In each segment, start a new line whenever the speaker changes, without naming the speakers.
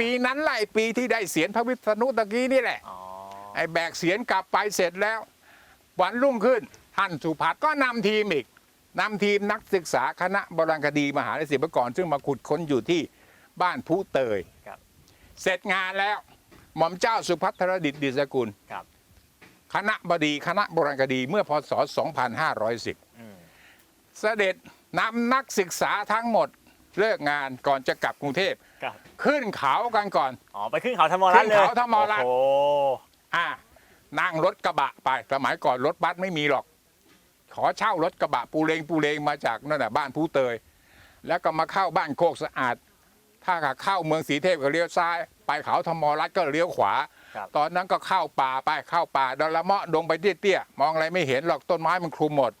ปีนั้นแหละไอ้ปีที่ได้เสียนพระวิษณุตะกี้นี่แหละ
อ๋อ
ไอ้แบกเสียนกลับไปเสร็จแล้ว วันรุ่งขึ้นท่านสุภัทก็นำทีมอีกนำทีมนักศึกษาคณะโบราณคดีมหาวิทยาลัยศิลปากร ซึ่งมาขุดค้นอยู่ที่บ้านผู้เตย
ครับ
เสร็จงานแล้วหม่อมเจ้าสุพัทรดิษฐ์ดิษฐกุล
ครับ
คณะบดีคณะโบราณคดีเมื่อพศ 2510
อืม
เสด็จนำนักศึกษาทั้งหมด เลิกงานก่อนจะกลับกรุงเทพ
ครับ
ขึ้นเขากันก่อน
อ๋อไปขึ้นเขาธรรมรัตน์เลย
ขึ้นเขาธรรมรัตน์
โอ้โห
อ่านั่งรถกระบะไปสมัยก่อนรถบัสไม่มีหรอก ขอเช่ารถกระบะปูเลงปูเลงมาจากนั่นน่ะบ้านผู้เตย แล้วก็มาเข้าบ้านโคกสะอาด ถ้าเข้าเมืองสีเทพก็เลี้ยวซ้าย ไปเขาธรรมรัตน์ก็เลี้ยวขวา
ครับ
ตอนนั้นก็เข้าป่าไปเข้าป่าดอนละเมาะดงไปเตี้ยๆมองอะไรไม่เห็นหรอกต้นไม้มันคลุมหมด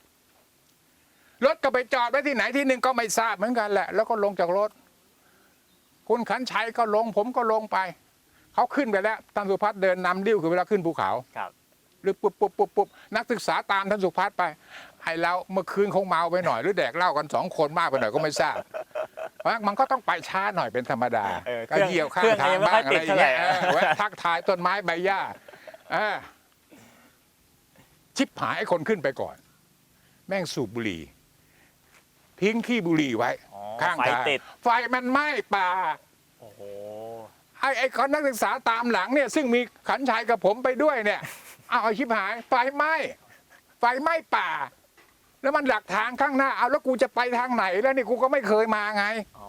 รถก็ไปจอดไว้ที่ไหนที่หนึ่งก็ไม่ทราบเหมือนกันแหละ แล้วก็ลงจากรถ คุณขันชัยก็ลงผมก็ลงไป เขาขึ้นไปแล้วท่านสุพัฒน์เดินนำดิ้วคือเวลาขึ้นภูเขา
ครับ
หรือปุ๊บปุ๊บปุ๊บปุ๊บนักศึกษาตามท่านสุพัฒน์ไปไอ้เราเมื่อคืนคงเมาไปหน่อย หรือแดกเหล้ากันสองคนมากไปหน่อยก็ไม่ทราบเพราะมันก็ต้องไปช้าหน่อยเป็นธรรมดา
เออ
ก็เยี่ยวข้า
เครื่
ง
อง
ทาง
ยังไม่
บ้าง
ค่
อะ
อย
ไร
ติด
อย่างเงี้ย
เท่าไหร่
เออแวะทักทายต้นไม้ใบหญ้าเออชิบหายไอ้คนขึ้นไปก่อน แม่งสูบบุหรี่ ทิ้งขี้บุหรี่ไว้
อ๋อ
ข้าง
ไฟ
ทาง
ติด
ไฟมันไหม้ป่า
โอ้โห
ไอ้ไอ้คนนักศึกษาตามหลังเนี่ยซึ่งมีขันชัยกับผมไปด้วยเนี่ย เอาไอ้ชิบหาย ไฟไหม้ไฟไหม้ป่า แล้วมันหลักทางข้างหน้าเอาแล้วกูจะไปทางไหนแล้วนี่กูก็ไม่เคยมาไง
อ๋อ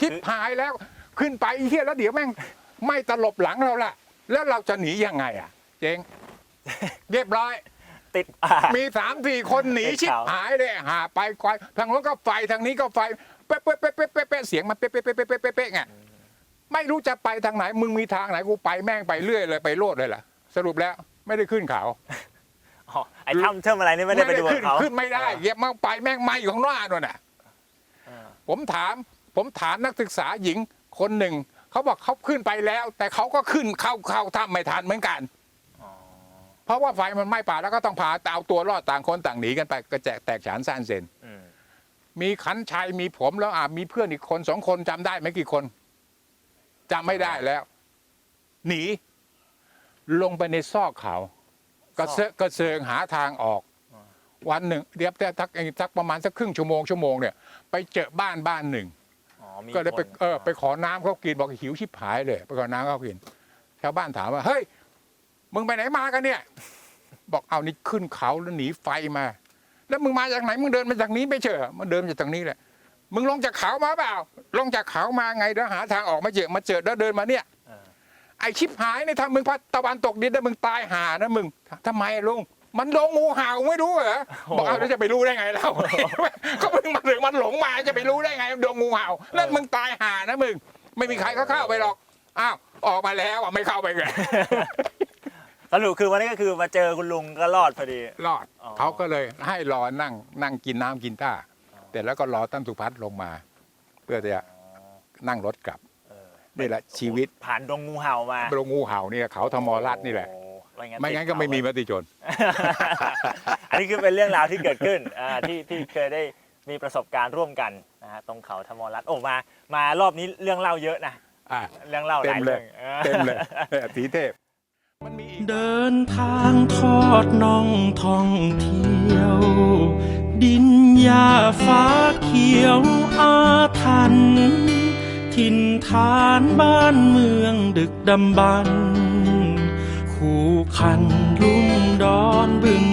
ชิบหายแล้วขึ้นไปไอ้เฮียแล้วเดี๋ยวแม่งไม่ตลบหลังเราละแล้วเราจะหนียังไงอะ เจ๊งเรียบร้อย
ติดป่า
มีสามสี่คนหนี
ติด
ชิบ
เขา
หายเลยหาไปไกวทางโน้นก็ไฟทางนี้ก็ไฟเป๊ะเป๊ะเป๊ะเป๊ะเป๊ะเป๊ะเสียงมันเป๊ะเป๊ะเป๊ะเป๊ะเป๊ะเป๊ะเป๊ะไงไม่รู้จะไปทางไหน มึงมีทางไหนกูไปแม่งไปเรื่อยเลยไปโลดเลยล่ะ สรุปแล้วไม่ได้ขึ้นเขา
อ๋อไอ้ถ้ำเทิมอะไรนี่ไม่ได้ไปดูกับ
ขึ้น
เขา
ขึ้นไม่ได้เหยียบมาไปแม่งไหม้อยู่ข้างหน้าด้วยน่ะ
เออ
ผมถาม ผมถามนักศึกษาหญิงคนหนึ่งเขาบอกเขาขึ้นไปแล้ว แต่เขาก็ขึ้นเข้าเข้าถ้ำไม่ทันเหมือนกัน
อ๋อ
เพราะว่าไฟมันไหม้ป่าแล้วก็ต้องพาเอาตัวรอดต่างคนต่างหนีกันไปกระแจกแตกฉานซ่านเซน
อืม
มีขันชัยมีผมแล้วอะมีเพื่อนอีกคนสองคนจำได้ไหมกี่คนจำไม่ได้แล้ว หนี ลงไปในซอกเขากระเซาะกระเซิงหาทางออก วันหนึ่งเดี๋ยวทักทักประมาณสักครึ่งชั่วโมงชั่วโมงเนี่ยไปเจอบ้านบ้านหนึ่ง
อ๋อมี
ก็เลยไป
คน
เออไปขอน้ำเขากินบอกหิวชิบหายเลย ไปขอน้ำเขากินชาวบ้านถามว่าเฮ้ย มึงไปไหนมากันเนี่ย บอกเอานี่ขึ้นเขาแล้วหนีไฟมา แล้วมึงมาจากไหนมึงเดินมาจากนี้ไม่เจอมันเดินมาจากทางนี้แหละ มึงลงจากเขามาเปล่า ลงจากเขามาไงเดี๋ยวหาทางออกมาเจอมาเจอแล้วเดินมาเนี่ย
เออ
ไอชิบหายเนี่ยถ้ามึงพัดตะวันตกดินแล้วมึงตายหานะมึงทำไมอะลุงมันลงงูเห่าไม่รู้เหรอบอกเอาแล้วจะไปรู้ได้ไงเล่าก็มึงมาถึงมันหลงมาจะไปรู้ได้ไงมันโดนงูเห่าแล้วมึงตายหานะมึง ไม่มีใครเขาเข้าไปหรอกอ้าวออกมาแล้วอะไม่เข้าไปไง
สรุปคือวันนี้ก็คือมาเจอคุณลุงก็รอดพอดี
รอด
อ๋อ
เขาก็เลยให้รอนั่งนั่งกินน้ำกินท่าแต่แล้วก็รอท่านสุพัฒน์ลงมา เพื่อจะนั่งรถกลับ
เออ
นี่แหละชีวิต
ผ่านดงงูเห่ามา
โรงงูเห่าเนี่ยเขาธรรมรัตน์นี่แหละ
โอ้
ไม่งั้นก็ไม่มีมติชน
อันนี้คือเป็นเรื่องราวที่เกิดขึ้นอ่าที่ที่เคยได้มีประสบการณ์ร่วมกันนะฮะตรงเขาธรรมรัตน์โอ้มามารอบนี้เรื่องเล่าเยอะนะ
อะ
เรื่องเล่าห
เต็
ลามย
เล
เรื่
ย
องออ
เต็มเลยเนี่ยสีเทพมันมีอีก
เดินทางทอดน่องท่องเที่ยว ดินยาฟ้าเขียวอาทัน ถิ่นฐานบ้านเมืองดึกดำบรรคู่คันลุ่มดอนบึง